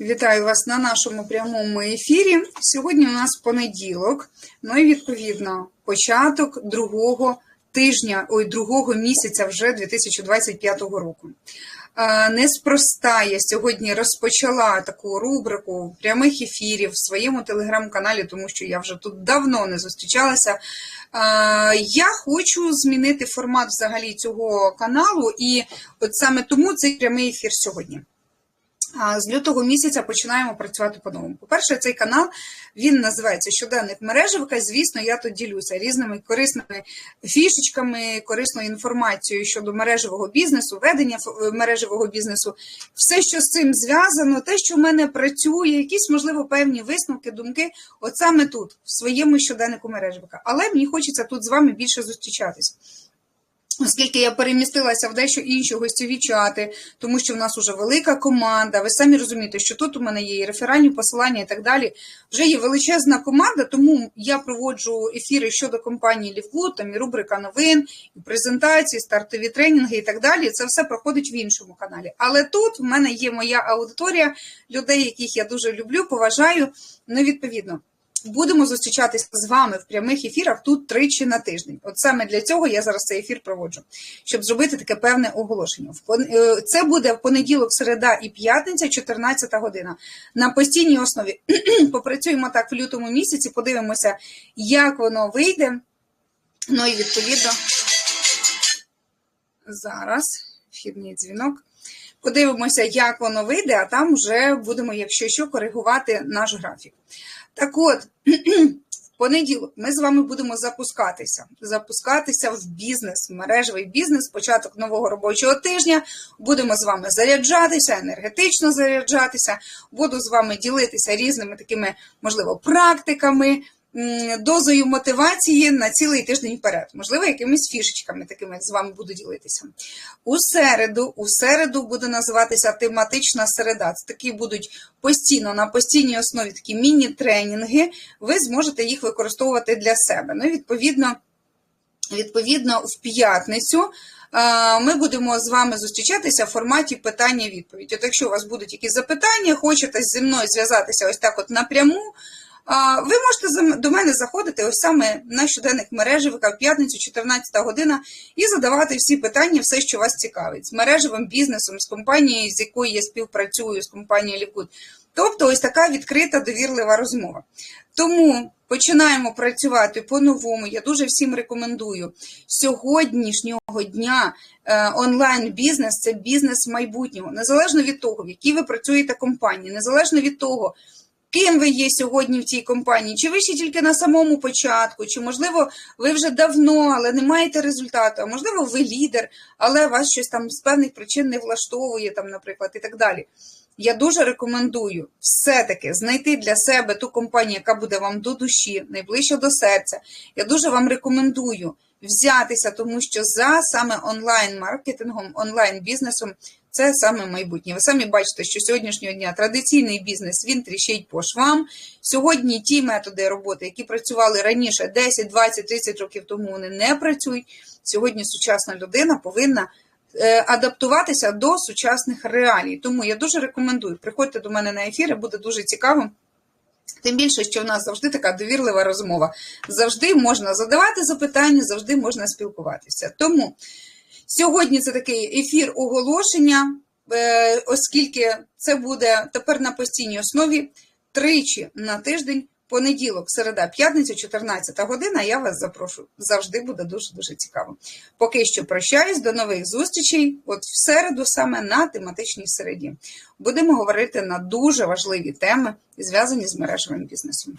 Вітаю вас на нашому прямому ефірі. Сьогодні у нас понеділок, ну і відповідно початок другого тижня, ой, другого місяця вже 2025 року. Неспроста я сьогодні розпочала таку рубрику прямих ефірів в своєму телеграм-каналі, тому що я вже тут давно не зустрічалася. Я хочу змінити формат взагалі цього каналу, і от саме тому цей прямий ефір сьогодні. З лютого місяця починаємо працювати по-новому. По-перше, цей канал він називається Щоденник мережевика. Звісно, я тут ділюся різними корисними фішечками, корисною інформацією щодо мережевого бізнесу, ведення мережевого бізнесу, все, що з цим зв'язано, те, що в мене працює, якісь, можливо, певні висновки, думки, от саме тут, в своєму щоденнику мережевика. Але мені хочеться тут з вами більше зустрічатись. Оскільки я перемістилася в дещо інші гостьові чати, тому що в нас вже велика команда. Ви самі розумієте, що тут у мене є і реферальні посилання і так далі. Вже є величезна команда, тому я проводжу ефіри щодо компанії Лівкут, там і рубрика новин, і презентації, стартові тренінги і так далі. Це все проходить в іншому каналі. Але тут в мене є моя аудиторія людей, яких я дуже люблю, поважаю. Ну, відповідно. Будемо зустрічатися з вами в прямих ефірах тут тричі на тиждень. От саме для цього я зараз цей ефір проводжу, щоб зробити таке певне оголошення. Е, Це буде в понеділок, середа і п'ятниця, 14 година. На постійній основі попрацюємо так в лютому місяці, подивимося, як воно вийде. Ну і відповідно зараз вхідний дзвінок. Подивимося, як воно вийде, а там вже будемо, якщо що, коригувати наш графік. Так от, в понеділок ми з вами будемо запускатися. Запускатися в бізнес, в мережевий бізнес, початок нового робочого тижня. Будемо з вами заряджатися, енергетично заряджатися. Буду з вами ділитися різними такими, можливо, практиками, дозою мотивації на цілий тиждень вперед. Можливо, якимись фішечками такими з вами буду ділитися. У середу, у середу буде називатися тематична середа. Це такі будуть постійно на постійній основі такі міні-тренінги. Ви зможете їх використовувати для себе. Ну, і відповідно, відповідно, в п'ятницю. Ми будемо з вами зустрічатися в форматі питання-відповідь. От якщо у вас будуть якісь запитання, хочете зі мною зв'язатися ось так от напряму, Ви можете до мене заходити ось саме на щоденник мережевика в п'ятницю, 14 година, і задавати всі питання, все, що вас цікавить, з мережевим бізнесом, з компанією, з якою я співпрацюю, з компанією Лівкут. Тобто, ось така відкрита, довірлива розмова. Тому починаємо працювати по-новому. Я дуже всім рекомендую. Сьогоднішнього дня е, онлайн-бізнес це бізнес майбутнього. Незалежно від того, в якій ви працюєте компанії, незалежно від того, ким ви є сьогодні в цій компанії, чи ви ще тільки на самому початку, чи, можливо, ви вже давно, але не маєте результату, а можливо, ви лідер, але вас щось там з певних причин не влаштовує, там, наприклад, і так далі. Я дуже рекомендую все-таки знайти для себе ту компанію, яка буде вам до душі, найближче до серця. Я дуже вам рекомендую взятися, тому що за саме онлайн-маркетингом, онлайн-бізнесом це саме майбутнє. Ви самі бачите, що сьогоднішнього дня традиційний бізнес він тріщить по швам. Сьогодні ті методи роботи, які працювали раніше 10, 20, 30 років тому, вони не працюють. Сьогодні сучасна людина повинна е, адаптуватися до сучасних реалій. Тому я дуже рекомендую. Приходьте до мене на ефіри, буде дуже цікаво. Тим більше, що в нас завжди така довірлива розмова. Завжди можна задавати запитання, завжди можна спілкуватися. Тому сьогодні це такий ефір оголошення, е, оскільки це буде тепер на постійній основі тричі на тиждень. Понеділок, середа, п'ятниця, 14 година. Я вас запрошую. Завжди буде дуже дуже цікаво. Поки що прощаюсь, до нових зустрічей. От в середу, саме на тематичній середі, будемо говорити на дуже важливі теми, зв'язані з мережевим бізнесом.